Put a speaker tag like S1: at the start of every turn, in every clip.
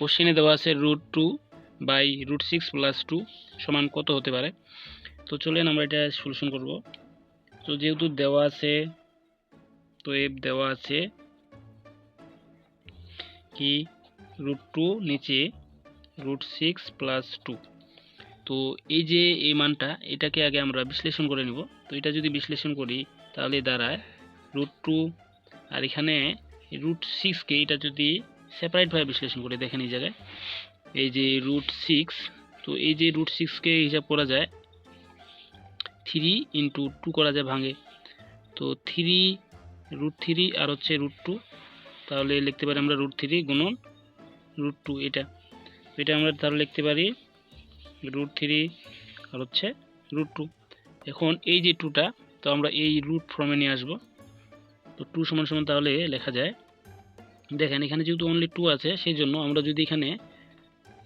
S1: কোশ্চেনে দেওয়া আছে root two by root six plus two সমান কত হতে পারে? তো চলেন আমরা এটা সলিউশন করব। তো যেহেতু দেওয়া আছে, তো এফ দেওয়া আছে কি? রুট টু নিচে রুট সিক্স প্লাস টু তো এই যে এই মানটা, এটাকে আগে আমরা বিশ্লেষণ করে নিব। তো এটা যদি বিশ্লেষণ করি, তাহলে দাঁড়ায় রুট টু আর এখানে রুট সিক্সকে এটা যদি সেপারেটভাবে বিশ্লেষণ করি দেখেন এই জায়গায়। এই যে রুট সিক্স তো এই যে রুট সিক্সকে হিসাব করা যায় থ্রি ইন্টু টু করা যায় ভাঙে। তো থ্রি রুট থ্রি আর হচ্ছে রুট টু তাহলে লিখতে পারি আমরা রুট থ্রি গুণন রুট টু এটা। এটা আমরা তাহলে লিখতে পারি রুট থ্রি আর হচ্ছে রুট টু এখন এই যে টুটা তো আমরা এই রুট ফর্মে নিয়ে আসব। তো টু সমান সমান তাহলে লেখা যায় দেখেন, এখানে যেহেতু অনলি টু আছে, সেই জন্য আমরা যদি এখানে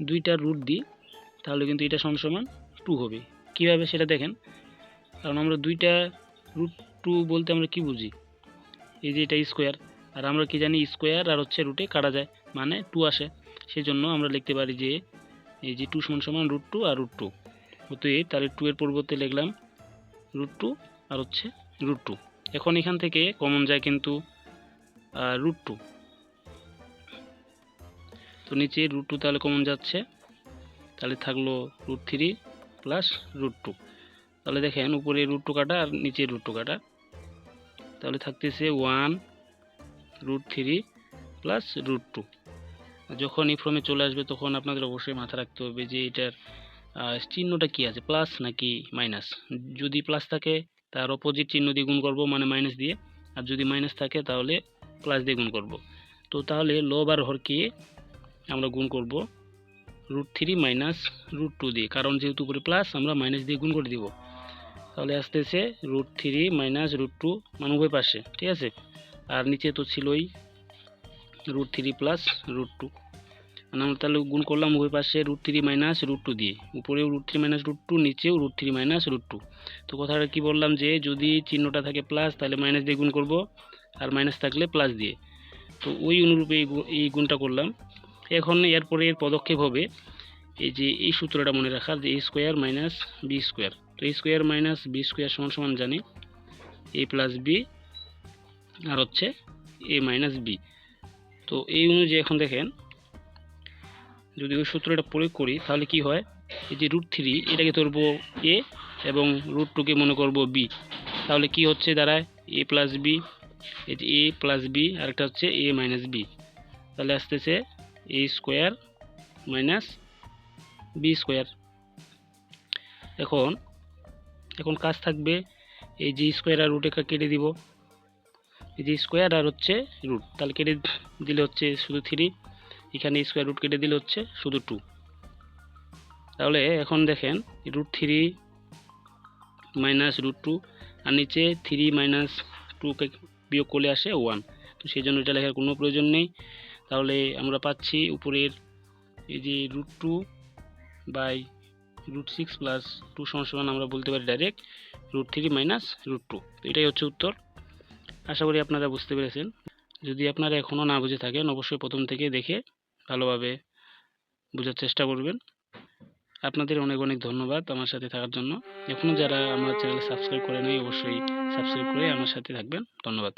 S1: দুইটা রুট দিই, তাহলে কিন্তু এটা সমান সমান টু হবে। কীভাবে সেটা দেখেন? কারণ আমরা দুইটা রুট টু বলতে আমরা কি বুঝি? এই যে এটা স্কোয়ার আর আমরা কি জানি স্কোয়ার আর হচ্ছে রুটে কাটা যায় মানে টু আসে। সেই জন্য আমরা লিখতে পারি যে এই যে টু সমান সমান রুট টু আর রুট টু অতএব তাহলে টু এর পরিবর্তে লিখলাম রুট টু আর হচ্ছে রুট টু এখন এখান থেকে কমন যায় কিন্তু রুট টু তো নিচে রুট টু তাহলে কমন যাচ্ছে। তাহলে থাকল root three plus root two তাহলে দেখেন উপরে রুট টু কাটা আর নিচে রুট টু কাটা। তাহলে থাকতেছে one root three plus root two যখন এই ফর্মে চলে আসবে তখন আপনাদের অবশ্যই মাথা রাখতে হবে যে এটার চিহ্নটা কি আছে প্লাস নাকি মাইনাস যদি প্লাস থাকে তার অপোজিট চিহ্ন দিয়ে গুণ করব মানে মাইনাস দিয়ে। আর যদি মাইনাস থাকে তাহলে প্লাস দিয়ে গুণ করব। তো তাহলে লব আর হরকে আমরা গুণ করব root three minus root two দিয়ে। কারণ যেহেতু উপরে প্লাস আমরা মাইনাস দিয়ে গুণ করে দিব। তাহলে আসতেছে root three minus root two মানে উভয় পাশে, ঠিক আছে? আর নিচে তো ছিলই root three plus root two মানে আমরা তাহলে গুণ করলাম উভয় পাশে root three minus root two দিয়ে। উপরেও root three minus root two নিচেও root three minus root two তো কথাটা কি বললাম যে, যদি চিহ্নটা থাকে প্লাস তাহলে মাইনাস দিয়ে গুণ করব। আর মাইনাস থাকলে প্লাস দিয়ে। তো ওই অনুরূপে এই গুণটা করলাম। এখন এরপরে এর পদক্ষেপ হবে এই যে এই সূত্রটা মনে রাখার যে A square minus B square তো স্কোয়ার মাইনাস বি স্কোয়ার সমান সমান জানি। এ প্লাস বি আর হচ্ছে এ মাইনাস বি তো এই অনুযায়ী এখন দেখেন, যদি ওই সূত্রটা প্রয়োগ করি তাহলে কি হয়? এই যে রুট থ্রি এটাকে ধরবো এ এবং রুট টুকে মনে করব বি তাহলে কি হচ্ছে দাঁড়ায়? এ প্লাস বি এই যে এ প্লাস বি আরেকটা হচ্ছে এ মাইনাস বি তাহলে আসতেছে A square minus B square এখন এখন কাজ থাকবে এই যে স্কোয়ার আর রুটে কেটে দিব। এই যে স্কোয়ার আর হচ্ছে রুট তাহলে কেটে দিলে হচ্ছে শুধু থ্রি এখানে স্কোয়ার রুট কেটে দিলে হচ্ছে শুধু টু তাহলে এখন দেখেন root three minus root two আর নিচে থ্রি মাইনাস টুকে বিয়োগ করলে আসে ওয়ান তো সেই জন্য এটা লেখার কোনো প্রয়োজন নেই। তাহলে আমরা পাচ্ছি উপরের এই যে root two by root six plus two সমান আমরা বলতে পারি direct root three minus root two এটাই হচ্ছে উত্তর। আশা করি আপনারা বুঝতে পেরেছেন। যদি আপনারা এখনও না বুঝে থাকেন, অবশ্যই প্রথম থেকে দেখে ভালোভাবে বোঝার চেষ্টা করবেন। আপনাদের অনেক অনেক ধন্যবাদ আমার সাথে থাকার জন্য। এখনও যারা আমার চ্যানেল সাবস্ক্রাইব করে নাই অবশ্যই সাবস্ক্রাইব করে আমার সাথে থাকবেন। ধন্যবাদ।